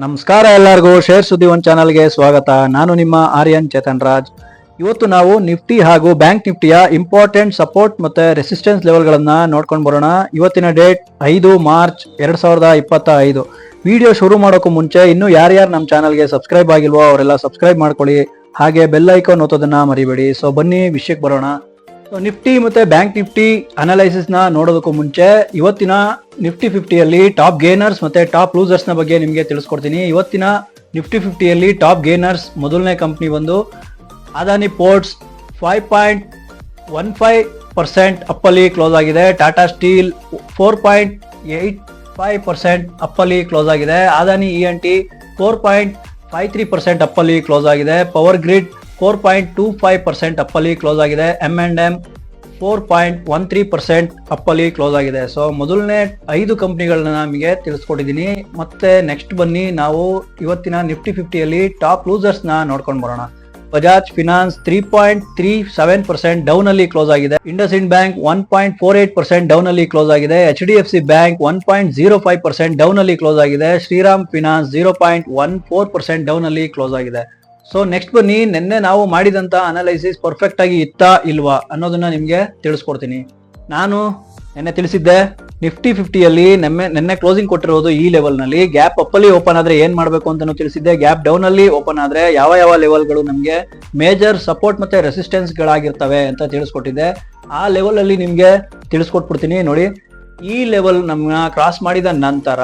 ನಮಸ್ಕಾರ ಎಲ್ಲರಿಗೂ. ಶೇರ್ ಸುದ್ದಿ ಒಂದು ಚಾನಲ್ಗೆ ಸ್ವಾಗತ. ನಾನು ನಿಮ್ಮ ಆರ್ಯನ್ ಚೇತನ್ ರಾಜ್. ಇವತ್ತು ನಾವು ನಿಫ್ಟಿ ಹಾಗೂ ಬ್ಯಾಂಕ್ ನಿಫ್ಟಿಯ ಇಂಪಾರ್ಟೆಂಟ್ ಸಪೋರ್ಟ್ ಮತ್ತೆ ರೆಸಿಸ್ಟೆನ್ಸ್ ಲೆವೆಲ್ಗಳನ್ನು ನೋಡ್ಕೊಂಡು ಬರೋಣ. ಇವತ್ತಿನ ಡೇಟ್ ಐದು ಮಾರ್ಚ್ ಎರಡ್ ಸಾವಿರದ ಇಪ್ಪತ್ತ ಐದು ವಿಡಿಯೋ ಶುರು ಮಾಡೋಕ್ಕೂ ಮುಂಚೆ ಇನ್ನೂ ಯಾರ್ಯಾರು ನಮ್ಮ ಚಾನಲ್ಗೆ ಸಬ್ಸ್ಕ್ರೈಬ್ ಆಗಿಲ್ವೋ ಅವರೆಲ್ಲ ಸಬ್ಸ್ಕ್ರೈಬ್ ಮಾಡ್ಕೊಳ್ಳಿ. ಹಾಗೆ ಬೆಲ್ ಐಕಾನ್ ಒತ್ತೋದನ್ನ ಮರಿಬೇಡಿ. ಸೊ ಬನ್ನಿ ವಿಷಯಕ್ಕೆ ಬರೋಣ. ನಿಫ್ಟಿ ಮತ್ತೆ ಬ್ಯಾಂಕ್ ನಿಫ್ಟಿ ಅನಾಲೈಸಿಸ್ನ ನೋಡೋದಕ್ಕೂ ಮುಂಚೆ, ಇವತ್ತಿನ ನಿಫ್ಟಿ ಫಿಫ್ಟಿಯಲ್ಲಿ ಟಾಪ್ ಗೇನರ್ಸ್ ಮತ್ತೆ ಟಾಪ್ ಲೂಸರ್ಸ್ನ ಬಗ್ಗೆ ನಿಮಗೆ ತಿಳಿಸ್ಕೊಡ್ತೀನಿ. ಇವತ್ತಿನ ನಿಫ್ಟಿ ಫಿಫ್ಟಿಯಲ್ಲಿ ಟಾಪ್ ಗೇನರ್ಸ್ ಮೊದಲನೇ ಕಂಪ್ನಿ ಬಂದು Adani ports five point one five percent ಅಪ್ಪಲ್ಲಿ close ಆಗಿದೆ. Tata steel four point eight five percent ಅಪ್ಪಲ್ಲಿ close ಆಗಿದೆ. Adani E N T four point five three percent ಅಪ್ಪಲ್ಲಿ close ಆಗಿದೆ. Power grid four point two five percent ಅಪ್ಪಲ್ಲಿ close ಆಗಿದೆ. M and M four point one three percent ಅಪ್ಪಲ್ಲಿ close ಆಗಿದೆ. So ಮೊದಲನೇ ಐದು ಕಂಪ್ನಿಗಳನ್ನ ನಮಗೆ ತಿಳಿಸ್ಕೊಟ್ಟಿದ್ದೀನಿ. ಮತ್ತೆ next ಬನ್ನಿ, ನಾವು ಇವತ್ತಿನ ನಿಫ್ಟಿ ಫಿಫ್ಟಿಯಲ್ಲಿ ಟಾಪ್ ಲೂಸರ್ಸ್ನ ನೋಡ್ಕೊಂಡು ಬರೋಣ. Bajaj finance three point three seven percent down ಅಲ್ಲಿ ಕ್ಲೋಸ್ ಆಗಿದೆ. IndusInd bank one point four eight percent down ಅಲ್ಲಿ ಕ್ಲೋಸ್ ಆಗಿದೆ. H D F C bank one point zero five percent down ಅಲ್ಲಿ close ಆಗಿದೆ. Shriram finance zero point one four percent down ಅಲ್ಲಿ close ಆಗಿದೆ. So next ಬನ್ನಿ, ನಿನ್ನೆ ನಾವು ಮಾಡಿದಂತ ಅನಾಲೈಸಿಸ್ ಪರ್ಫೆಕ್ಟ್ ಆಗಿ ಇತ್ತಾ ಇಲ್ವಾ ಅನ್ನೋದನ್ನ ನಿಮ್ಗೆ ತಿಳಿಸ್ಕೊಡ್ತೀನಿ. ನಾನು ನಿನ್ನೆ ತಿಳಿಸಿದ್ದೆ ನಿಫ್ಟಿ ಫಿಫ್ಟಿಯಲ್ಲಿ ನೆನ್ನೆ ನಿನ್ನೆ ಕ್ಲೋಸಿಂಗ್ ಕೊಟ್ಟಿರೋದು ಈ ಲೆವೆಲ್ನಲ್ಲಿ. ಗ್ಯಾಪ್ ಅಪ್ಪಲ್ಲಿ ಓಪನ್ ಆದ್ರೆ ಏನ್ ಮಾಡ್ಬೇಕು ಅಂತಾನು ತಿಳಿಸಿದ್ದೆ. ಗ್ಯಾಪ್ ಡೌನ್ ಅಲ್ಲಿ ಓಪನ್ ಆದ್ರೆ ಯಾವ ಯಾವ ಲೆವೆಲ್ಗಳು ನಮ್ಗೆ ಮೇಜರ್ ಸಪೋರ್ಟ್ ಮತ್ತೆ ರೆಸಿಸ್ಟೆನ್ಸ್ ಗಳಾಗಿರ್ತವೆ ಅಂತ ತಿಳಿಸ್ಕೊಟ್ಟಿದ್ದೆ. ಆ ಲೆವೆಲ್ ಅಲ್ಲಿ ನಿಮ್ಗೆ ತಿಳಿಸ್ಕೊಟ್ಬಿಡ್ತೀನಿ. ನೋಡಿ ಈ ಲೆವೆಲ್ ನಮ್ಮ ಕ್ರಾಸ್ ಮಾಡಿದ ನಂತರ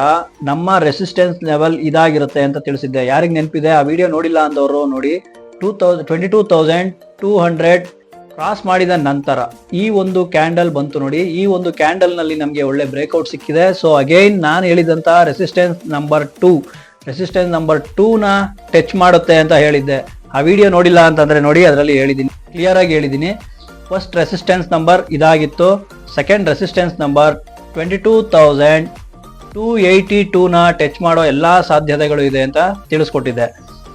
ನಮ್ಮ ರೆಸಿಸ್ಟೆನ್ಸ್ ಲೆವೆಲ್ ಇದಾಗಿರುತ್ತೆ ಅಂತ ತಿಳಿಸಿದ್ದೆ. ಯಾರಿಗೆ ನೆನಪಿದೆ? ಆ ವಿಡಿಯೋ ನೋಡಿಲ್ಲ ಅಂದವರು ನೋಡಿ two thousand twenty two thousand two hundred cross ಮಾಡಿದ ನಂತರ ಈ ಒಂದು ಕ್ಯಾಂಡಲ್ ಬಂತು ನೋಡಿ. ಈ ಒಂದು ಕ್ಯಾಂಡಲ್ನಲ್ಲಿ ನಮಗೆ ಒಳ್ಳೆ ಬ್ರೇಕ್ಔಟ್ ಸಿಕ್ಕಿದೆ. ಸೊ ಅಗೈನ್ ನಾನು ಹೇಳಿದಂತ resistance number two resistance number ಟೂನ touch ಮಾಡುತ್ತೆ ಅಂತ ಹೇಳಿದ್ದೆ. ಆ ವಿಡಿಯೋ ನೋಡಿಲ್ಲ ಅಂತಂದ್ರೆ ನೋಡಿ, ಅದರಲ್ಲಿ ಹೇಳಿದ್ದೀನಿ ಕ್ಲಿಯರ್ ಆಗಿ ಹೇಳಿದ್ದೀನಿ ಫಸ್ಟ್ ರೆಸಿಸ್ಟೆನ್ಸ್ ನಂಬರ್ ಇದಾಗಿತ್ತು. Second resistance number twenty two thousand two eighty ಟೂನ touch ಮಾಡೋ ಎಲ್ಲ ಸಾಧ್ಯತೆಗಳು ಇದೆ ಅಂತ ತಿಳಿಸ್ಕೊಟ್ಟಿದ್ದೆ.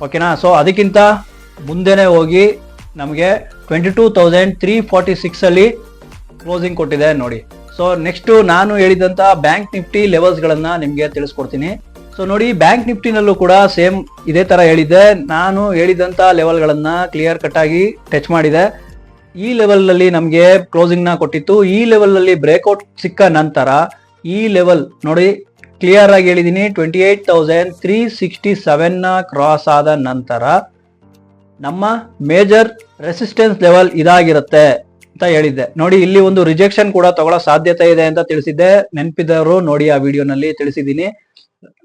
ಓಕೆನಾ ಸೊ ಅದಕ್ಕಿಂತ ಮುಂದೆನೇ ಹೋಗಿ ನಮಗೆ twenty two thousand three forty ಸಿಕ್ಸಲ್ಲಿ closing ಕೊಟ್ಟಿದೆ ನೋಡಿ. ಸೊ ನೆಕ್ಸ್ಟು ನಾನು ಹೇಳಿದಂಥ ಬ್ಯಾಂಕ್ ನಿಫ್ಟಿ ಲೆವೆಲ್ಸ್ಗಳನ್ನು ನಿಮಗೆ ತಿಳಿಸ್ಕೊಡ್ತೀನಿ. ಸೊ ನೋಡಿ ಬ್ಯಾಂಕ್ ನಿಫ್ಟಿನಲ್ಲೂ ಕೂಡ ಸೇಮ್ ಇದೇ ಥರ ಹೇಳಿದ್ದೆ. ನಾನು ಹೇಳಿದಂಥ ಲೆವೆಲ್ಗಳನ್ನು ಕ್ಲಿಯರ್ ಕಟ್ಟಾಗಿ ಟಚ್ ಮಾಡಿದೆ. ಈ ಲೆವೆಲ್ನಲ್ಲಿ ನಮಗೆ ಕ್ಲೋಸಿಂಗ್ನ ಕೊಟ್ಟಿತ್ತು. ಈ ಲೆವೆಲ್ನಲ್ಲಿ ಬ್ರೇಕ್ಔಟ್ ಸಿಕ್ಕ ನಂತರ ಈ ಲೆವೆಲ್ ನೋಡಿ ಕ್ಲಿಯರ್ ಆಗಿ ಹೇಳಿದೀನಿ twenty eight thousand three sixty seven cross ಆದ ನಂತರ ನಮ್ಮ ಮೇಜರ್ ರೆಸಿಸ್ಟೆನ್ಸ್ ಲೆವೆಲ್ ಇದಾಗಿರುತ್ತೆ ಅಂತ ಹೇಳಿದ್ದೆ. ನೋಡಿ, ಇಲ್ಲಿ ಒಂದು ರಿಜೆಕ್ಷನ್ ಕೂಡ ತಗೊಳ್ಳೋ ಸಾಧ್ಯತೆ ಇದೆ ಅಂತ ತಿಳಿಸಿದ್ದೆ. ನೆನಪಿದವರು ನೋಡಿ ಆ ವಿಡಿಯೋನಲ್ಲಿ ತಿಳಿಸಿದ್ದೀನಿ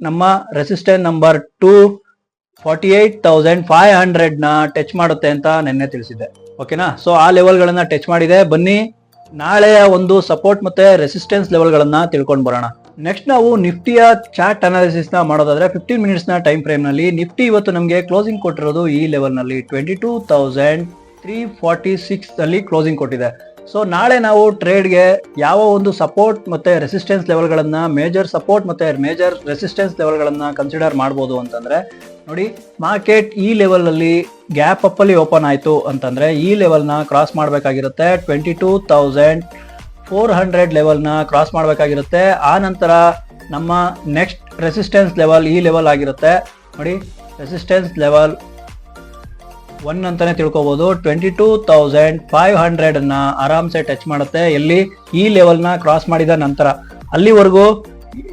ನಮ್ಮ resistance number two forty eight thousand five ಹಂಡ್ರೆಡ್ನ touch ಮಾಡುತ್ತೆ ಅಂತ ನಿನ್ನೆ ತಿಳಿಸಿದ್ದೆ. ಓಕೆನಾ ಸೊ ಆ ಲೆವೆಲ್ ಗಳನ್ನ ಟಚ್ ಮಾಡಿದೆ. ಬನ್ನಿ ನಾಳೆಯ ಒಂದು ಸಪೋರ್ಟ್ ಮತ್ತೆ ರೆಸಿಸ್ಟೆನ್ಸ್ ಲೆವೆಲ್ ಗಳನ್ನ ತಿಳ್ಕೊಂಡು ಬರೋಣ. ನೆಕ್ಸ್ಟ್ ನಾವು ನಿಫ್ಟಿಯ ಚಾರ್ಟ್ ಅನಾಲಿಸಿಸ್ನ ಮಾಡೋದಾದ್ರೆ ಫಿಫ್ಟೀನ್ ಮಿನಿಟ್ಸ್ನ ಟೈಮ್ ಫ್ರೇಮ್ನಲ್ಲಿ ನಿಫ್ಟಿ ಇವತ್ತು ನಮಗೆ ಕ್ಲೋಸಿಂಗ್ ಕೊಟ್ಟಿರೋದು ಈ ಲೆವೆಲ್ನಲ್ಲಿ twenty two thousand three forty six ಅಲ್ಲಿ ಕ್ಲೋಸಿಂಗ್ ಕೊಟ್ಟಿದೆ. ಸೊ ನಾಳೆ ನಾವು ಟ್ರೇಡ್ಗೆ ಯಾವ ಒಂದು ಸಪೋರ್ಟ್ ಮತ್ತೆ ರೆಸಿಸ್ಟೆನ್ಸ್ ಲೆವೆಲ್ಗಳನ್ನ ಮೇಜರ್ ಸಪೋರ್ಟ್ ಮತ್ತೆ ಮೇಜರ್ ರೆಸಿಸ್ಟೆನ್ಸ್ ಲೆವೆಲ್ಗಳನ್ನ ಕನ್ಸಿಡರ್ ಮಾಡ್ಬೋದು ಅಂತಂದ್ರೆ, ನೋಡಿ ಮಾರ್ಕೆಟ್ ಈ ಲೆವೆಲ್ ಅಲ್ಲಿ ಗ್ಯಾಪ್ ಅಪ್ ಅಲ್ಲಿ ಓಪನ್ ಆಯಿತು ಅಂತಂದ್ರೆ, ಈ ಲೆವೆಲ್ನ cross ಮಾಡಬೇಕಾಗಿರುತ್ತೆ twenty two thousand four hundred ಲೆವೆಲ್ನ cross ಮಾಡಬೇಕಾಗಿರುತ್ತೆ. ಆ ನಂತರ ನಮ್ಮ ನೆಕ್ಸ್ಟ್ ರೆಸಿಸ್ಟೆನ್ಸ್ ಲೆವೆಲ್ ಈ ಲೆವೆಲ್ ಆಗಿರುತ್ತೆ. ನೋಡಿ ರೆಸಿಸ್ಟೆನ್ಸ್ ಲೆವೆಲ್ ಒನ್ ಅಂತಾನೆ ತಿಳ್ಕೊಬಹುದು twenty two thousand five hundred ಅನ್ನ ಆರಾಮ್ಸೆ ಟಚ್ ಮಾಡುತ್ತೆ. ಎಲ್ಲಿ? ಈ ಲೆವೆಲ್ನ ಕ್ರಾಸ್ ಮಾಡಿದ ನಂತರ. ಅಲ್ಲಿವರೆಗೂ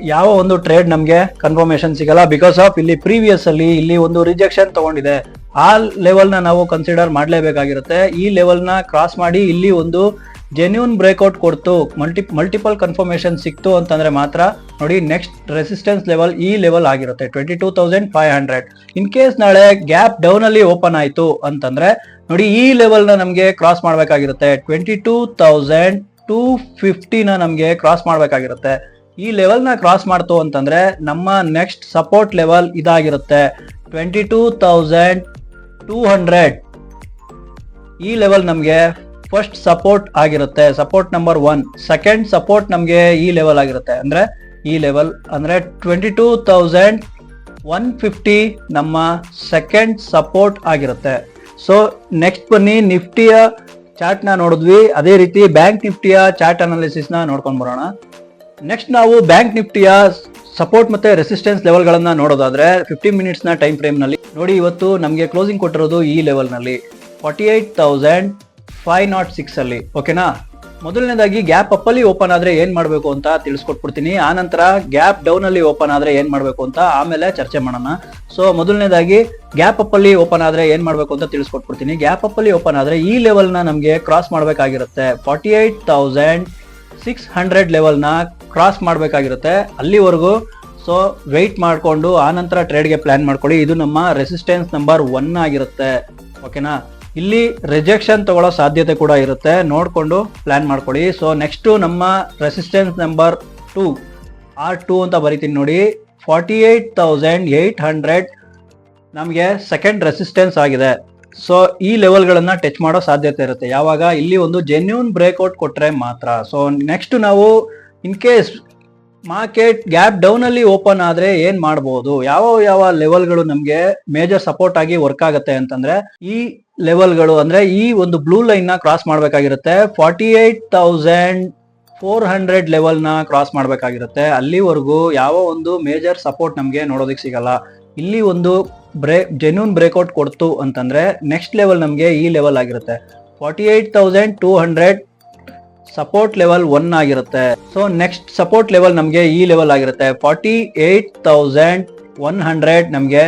ಯಾವ ಒಂದು ಟ್ರೇಡ್ ನಮಗೆ ಕನ್ಫರ್ಮೇಶನ್ ಸಿಗಲ್ಲ. ಬಿಕಾಸ್ ಆಫ್ ಇಲ್ಲಿ ಪ್ರೀವಿಯಸ್ ಅಲ್ಲಿ ಇಲ್ಲಿ ಒಂದು ರಿಜೆಕ್ಷನ್ ತಗೊಂಡಿದೆ. ಆ ಲೆವೆಲ್ನ ನಾವು ಕನ್ಸಿಡರ್ ಮಾಡಲೇಬೇಕಾಗಿರುತ್ತೆ. ಈ ಲೆವೆಲ್ನ ಕ್ರಾಸ್ ಮಾಡಿ ಇಲ್ಲಿ ಒಂದು ಜೆನ್ಯೂನ್ ಬ್ರೇಕ್ಔಟ್ ಕೊಡ್ತು ಮಲ್ಟಿ ಮಲ್ಟಿಪಲ್ ಕನ್ಫರ್ಮೇಶನ್ ಸಿಕ್ತು ಅಂತಂದ್ರೆ ಮಾತ್ರ ನೋಡಿ ನೆಕ್ಸ್ಟ್ ರೆಸಿಸ್ಟೆನ್ಸ್ ಲೆವೆಲ್ ಈ ಲೆವೆಲ್ ಆಗಿರುತ್ತೆ twenty two thousand five hundred in case ನಾಳೆ ಗ್ಯಾಪ್ ಡೌನ್ ಅಲ್ಲಿ ಓಪನ್ ಆಯಿತು ಅಂತಂದ್ರೆ ನೋಡಿ ಈ ಲೆವೆಲ್ನ ನಮಗೆ ಕ್ರಾಸ್ ಮಾಡಬೇಕಾಗಿರುತ್ತೆ ಟ್ವೆಂಟಿ ಟೂ ತೌಸಂಡ್ ಟೂ ಫಿಫ್ಟಿನ ನಮಗೆ ಕ್ರಾಸ್ ಮಾಡಬೇಕಾಗಿರುತ್ತೆ. ಈ ಲೆವೆಲ್ನ ಕ್ರಾಸ್ ಮಾಡ್ತು ಅಂತಂದ್ರೆ ನಮ್ಮ ನೆಕ್ಸ್ಟ್ ಸಪೋರ್ಟ್ ಲೆವೆಲ್ ಇದಾಗಿರುತ್ತೆ twenty two thousand two hundred ಈ ಲೆವೆಲ್ ನಮಗೆ ಫಸ್ಟ್ ಸಪೋರ್ಟ್ ಆಗಿರುತ್ತೆ support number one second support ನಮಗೆ ಈ ಲೆವೆಲ್ ಆಗಿರುತ್ತೆ. ಅಂದ್ರೆ ಈ ಲೆವೆಲ್ ಅಂದ್ರೆ twenty two thousand one fifty ನಮ್ಮ ಸೆಕೆಂಡ್ ಸಪೋರ್ಟ್ ಆಗಿರುತ್ತೆ. ಸೊ ನೆಕ್ಸ್ಟ್ ಬನ್ನಿ ನಿಫ್ಟಿಯ ಚಾರ್ಟ್ನ ನೋಡಿದ್ವಿ. ಅದೇ ರೀತಿ ಬ್ಯಾಂಕ್ ನಿಫ್ಟಿಯ ಚಾರ್ಟ್ ಅನಾಲಿಸಿಸ್ನ ನೋಡ್ಕೊಂಡು ಬರೋಣ. ನೆಕ್ಸ್ಟ್ ನಾವು ಬ್ಯಾಂಕ್ ನಿಫ್ಟಿಯ ಸಪೋರ್ಟ್ ಮತ್ತೆ ರೆಸಿಸ್ಟೆನ್ಸ್ ಲೆವೆಲ್ಗಳನ್ನು ನೋಡೋದಾದ್ರೆ ಫಿಫ್ಟಿ ಮಿನಿಟ್ಸ್ನ ಟೈಮ್ ಫ್ರೇಮ್ನಲ್ಲಿ ನೋಡಿ, ಇವತ್ತು ನಮಗೆ ಕ್ಲೋಸಿಂಗ್ ಕೊಟ್ಟಿರೋದು ಈ ಲೆವೆಲ್ನಲ್ಲಿ forty eight thousand five nought six ಅಲ್ಲಿ ಓಕೆನಾ ಮೊದಲನೇದಾಗಿ ಗ್ಯಾಪ್ ಅಪ್ ಅಲ್ಲಿ ಓಪನ್ ಆದ್ರೆ ಏನ್ ಮಾಡ್ಬೇಕು ಅಂತ ತಿಳಿಸ್ಕೊಟ್ಬಿಡ್ತೀನಿ. ಆ ನಂತರ ಗ್ಯಾಪ್ ಡೌನ್ ಅಲ್ಲಿ ಓಪನ್ ಆದ್ರೆ ಏನ್ ಮಾಡ್ಬೇಕು ಅಂತ ಆಮೇಲೆ ಚರ್ಚೆ ಮಾಡೋಣ. ಸೊ ಮೊದಲನೇದಾಗಿ ಗ್ಯಾಪ್ ಅಪ್ ಅಲ್ಲಿ ಓಪನ್ ಆದ್ರೆ ಏನ್ ಮಾಡ್ಬೇಕು ಅಂತ ತಿಳಿಸ್ಕೊಟ್ಬಿಡ್ತೀನಿ. ಗ್ಯಾಪ್ ಅಪ್ ಅಲ್ಲಿ ಓಪನ್ ಆದ್ರೆ ಈ ಲೆವೆಲ್ನ ನಮಗೆ cross ಮಾಡ್ಬೇಕಾಗಿರುತ್ತೆ. Forty eight thousand six hundred ಲೆವೆಲ್ನ cross ಮಾಡಬೇಕಾಗಿರುತ್ತೆ ಅಲ್ಲಿವರೆಗೂ. ಸೊ ವೆಯ್ಟ್ ಮಾಡಿಕೊಂಡು ಆನಂತರ ಟ್ರೇಡ್ಗೆ ಪ್ಲಾನ್ ಮಾಡ್ಕೊಳ್ಳಿ. ಇದು ನಮ್ಮ ರೆಸಿಸ್ಟೆನ್ಸ್ ನಂಬರ್ ಒನ್ ಆಗಿರುತ್ತೆ. ಓಕೆನಾ ಇಲ್ಲಿ ರಿಜೆಕ್ಷನ್ ತಗೊಳ್ಳೋ ಸಾಧ್ಯತೆ ಕೂಡ ಇರುತ್ತೆ. ನೋಡಿಕೊಂಡು ಪ್ಲ್ಯಾನ್ ಮಾಡ್ಕೊಳ್ಳಿ. ಸೊ ನೆಕ್ಸ್ಟು ನಮ್ಮ resistance number two or two ಅಂತ ಬರಿತೀನಿ ನೋಡಿ. Forty eight thousand eight hundred ನಮಗೆ ಸೆಕೆಂಡ್ ರೆಸಿಸ್ಟೆನ್ಸ್ ಆಗಿದೆ. ಸೊ ಈ ಲೆವೆಲ್ಗಳನ್ನು ಟಚ್ ಮಾಡೋ ಸಾಧ್ಯತೆ ಇರುತ್ತೆ. ಯಾವಾಗ? ಇಲ್ಲಿ ಒಂದು ಜೆನ್ಯೂನ್ ಬ್ರೇಕ್ಔಟ್ ಕೊಟ್ಟರೆ ಮಾತ್ರ. ಸೊ ನೆಕ್ಸ್ಟ್ ನಾವು ಇನ್ ಕೇಸ್ ಮಾರ್ಕೆಟ್ ಗ್ಯಾಪ್ ಡೌನಲ್ಲಿ ಓಪನ್ ಆದರೆ ಏನು ಮಾಡ್ಬೋದು? ಯಾವ ಯಾವ ಲೆವೆಲ್ಗಳು ನಮಗೆ ಮೇಜರ್ ಸಪೋರ್ಟ್ ಆಗಿ ವರ್ಕ್ ಆಗುತ್ತೆ ಅಂತಂದ್ರೆ, ಈ ಲೆವೆಲ್ಗಳು ಅಂದ್ರೆ ಈ ಒಂದು ಬ್ಲೂ ಲೈನ್ನ cross ಮಾಡಬೇಕಾಗಿರುತ್ತೆ. Forty eight thousand four hundred ಲೆವೆಲ್ನ cross ಮಾಡಬೇಕಾಗಿರುತ್ತೆ. ಅಲ್ಲಿವರೆಗೂ ಯಾವ ಒಂದು ಮೇಜರ್ ಸಪೋರ್ಟ್ ನಮಗೆ ನೋಡೋದಕ್ಕೆ ಸಿಗಲ್ಲ. ಇಲ್ಲಿ ಒಂದು ಬ್ರೇ ಜೆನ್ಯೂನ್ ಬ್ರೇಕ್ಔಟ್ ಕೊಡ್ತು ಅಂತಂದ್ರೆ ನೆಕ್ಸ್ಟ್ ಲೆವೆಲ್ ನಮಗೆ ಈ ಲೆವೆಲ್ ಆಗಿರುತ್ತೆ. Forty eight thousand two hundred support level one ಆಗಿರುತ್ತೆ. ಸೊ ನೆಕ್ಸ್ಟ್ ಸಪೋರ್ಟ್ ಲೆವೆಲ್ ನಮಗೆ ಈ ಲೆವೆಲ್ ಆಗಿರುತ್ತೆ. Forty eight thousand one hundred ನಮಗೆ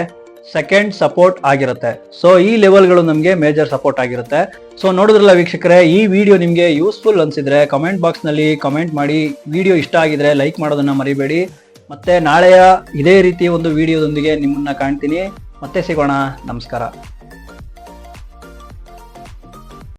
ಸೆಕೆಂಡ್ ಸಪೋರ್ಟ್ ಆಗಿರುತ್ತೆ. ಸೊ ಈ ಲೆವೆಲ್ಗಳು ನಮಗೆ ಮೇಜರ್ ಸಪೋರ್ಟ್ ಆಗಿರುತ್ತೆ. ಸೊ ನೋಡಿದ್ರಲ್ಲ ವೀಕ್ಷಕರೇ, ಈ ವಿಡಿಯೋ ನಿಮಗೆ ಯೂಸ್ಫುಲ್ ಅನ್ಸಿದ್ರೆ ಕಮೆಂಟ್ ಬಾಕ್ಸ್ನಲ್ಲಿ ಕಮೆಂಟ್ ಮಾಡಿ ವಿಡಿಯೋ ಇಷ್ಟ ಆಗಿದ್ರೆ ಲೈಕ್ ಮಾಡೋದನ್ನ ಮರಿಬೇಡಿ. ಮತ್ತೆ ನಾಳೆಯ ಇದೇ ರೀತಿ ಒಂದು ವಿಡಿಯೋದೊಂದಿಗೆ ನಿಮ್ಮನ್ನ ಕಾಣ್ತೀನಿ. ಮತ್ತೆ ಸಿಗೋಣ. ನಮಸ್ಕಾರ.